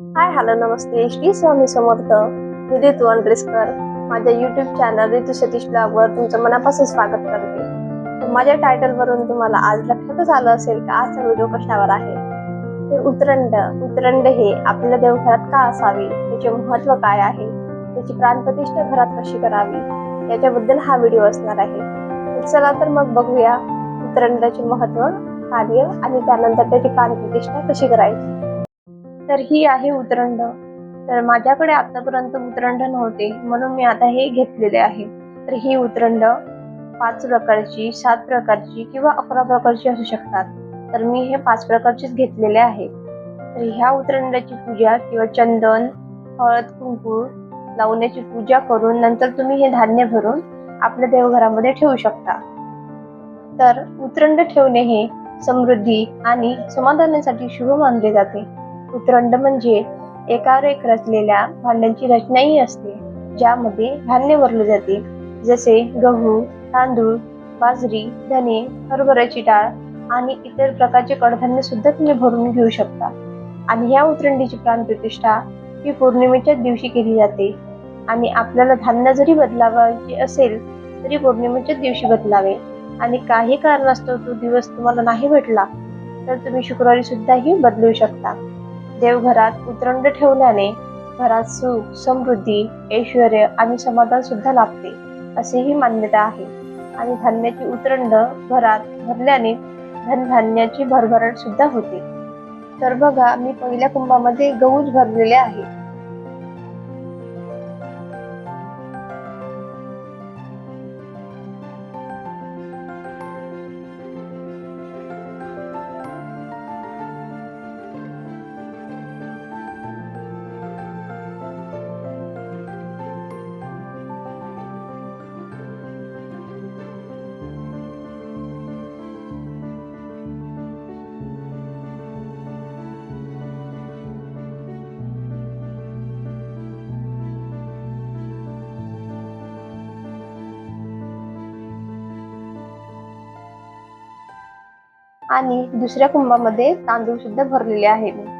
हाय hello नमस्ते. श्री स्वामी समर्थ. मी ऋतू अंड्रेसकर. माझ्या युट्यूब चॅनल ऋतू सतीश ब्लॉगवर तुमचं मनापासून स्वागत करते. माझ्या टायटल वरून तुम्हाला आज लक्षातच आलं असेल का? आजचा व्हिडिओ कशावर आहे? तर उतरंड उतरंड हे आपल्या देवघरात का असावे? त्याचे महत्त्व काय आहे? त्याची प्राणप्रतिष्ठा घरात कशी करावी? याच्याबद्दल हा व्हिडिओ असणार आहे. चला तर मग बघूया उतरंडाचे महत्त्व कार्य आणि त्यानंतर त्याची प्राणप्रतिष्ठा कशी करायची. तर ही आहे उतरंड. तर माझ्याकडे आतापर्यंत उतरंड नव्हते म्हणून मी आता हे घेतलेले आहे. तर ही उतरंड पाच प्रकारची सात प्रकारची किंवा अकरा प्रकारची असू शकतात. तर मी हे पाच प्रकारचीच घेतलेले आहे. तर ह्या उतरंडाची पूजा किंवा चंदन हळद कुंकू लावण्याची पूजा करून नंतर तुम्ही हे धान्य भरून आपल्या देवघरामध्ये ठेवू शकता. तर उतरंड ठेवणे हे समृद्धी आणि समाधानासाठी शुभ मानले जाते. उतरंड म्हणजे एकावर एक रचलेल्या भांड्यांची रचनाही असते ज्यामध्ये धान्य भरले जाते जसे गहू तांदूळ बाजरी धने हरभऱ्याची डाळ आणि इतर प्रकारचे कडधान्य सुद्धा तुम्ही भरून घेऊ शकता. आणि ह्या उतरंडीची प्राणप्रतिष्ठा ही पौर्णिमेच्याच दिवशी केली जाते. आणि आपल्याला धान्य जरी बदलावायचे असेल तरी पौर्णिमेच्याच दिवशी बदलावे. आणि काही कारणास्तव तो दिवस तुम्हाला नाही भेटला तर तुम्ही शुक्रवारी सुद्धाही बदलू शकता. देवघरात उतरंड ठेवल्याने घरात सुख समृद्धी ऐश्वर आणि समाधान सुद्धा लाभते असेही मान्यता आहे. आणि धान्याची उतरंड घरात भरल्याने धनधान्याची भरभराट सुद्धा होते. तर बघा मी पहिल्या कुंभामध्ये गहूच भरलेले आहे. आणि दुसऱ्या कुंभामध्ये तांदूळ सुद्धा भरलेले आहे.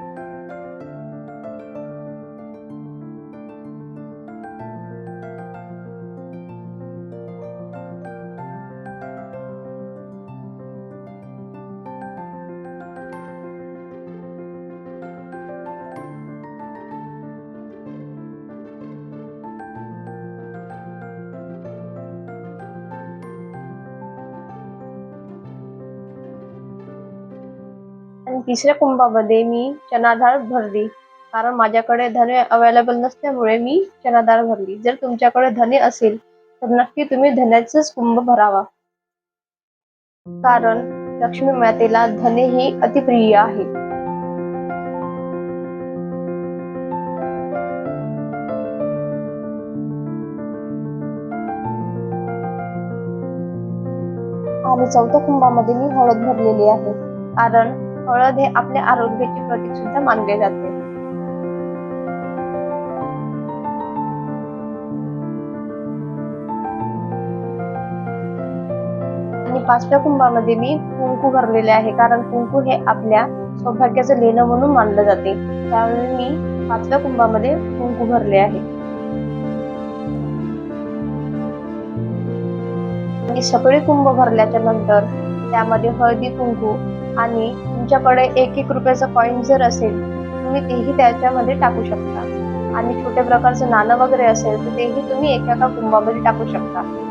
आणि तिसऱ्या कुंभामध्ये मी चना डाळ भरली. कारण माझ्याकडे धने अवेलेबल नसल्यामुळे मी चना डाळ भरली. जर तुमच्याकडे धने असेल तर नक्की तुम्ही धन्याचाच कुंभ भरावा. कारण लक्ष्मी मातेला धने ही अतिप्रिय आहे. आणि चौथ्या कुंभामध्ये मी हळद भरलेली आहे. कारण हळद हे आपल्या आरोग्याचे प्रतीक सुद्धा मानले जाते. आणि पाचव्या कुंभामध्ये मी कुंकू भरलेले आहे कारण कुंकू हे आपल्या सौभाग्याचं लेणं म्हणून मानलं जाते. त्यामुळे मी पाचव्या कुंभामध्ये कुंकू भरले आहे. आणि सगळे कुंभ भरल्याच्या नंतर त्यामध्ये हळदी कुंकू आणि तुमच्याकडे एक एक रुपयाचा कॉईन जर असेल तुम्ही तेही त्याच्यामध्ये टाकू शकता. आणि छोट्या प्रकारचं नाणं वगैरे असेल तर तेही तुम्ही एका एका कुंभामध्ये टाकू शकता.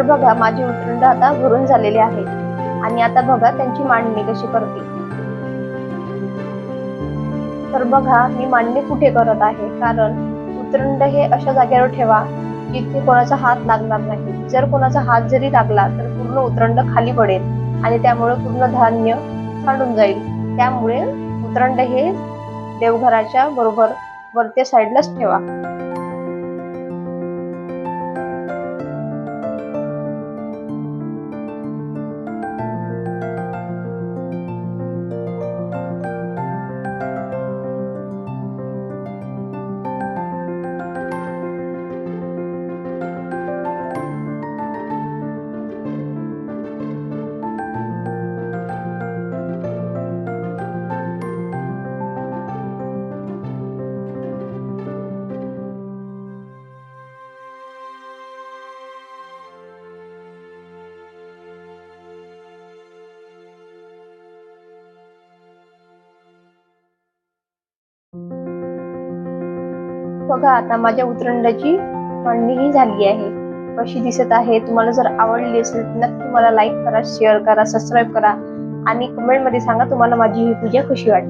तर बघा माझी उतरंड आता भरून झालेली आहे. आणि आता बघा त्यांची मांडणी कशी करते. तर बघा मी मांडणी कुठे करत आहे? कारण उतरंड हे अशा जागेवर ठेवा जिथे कोणाचा हात लागणार नाही. जर कोणाचा हात जरी लागला तर पूर्ण उतरंड खाली पडेल आणि त्यामुळे पूर्ण धान्य सांडून जाईल. त्यामुळे उतरंड हे देवघराच्या बरोबर वरच्या साईडलाच ठेवा. बघा आता माझ्या उतरंडाची मांडणी ही झाली आहे. कशी दिसत आहे तुम्हाला जर आवडली असेल तर नक्की मला लाईक करा शेअर करा सबस्क्राईब करा आणि कमेंटमध्ये सांगा तुम्हाला माझी ही पूजा कशी वाटते.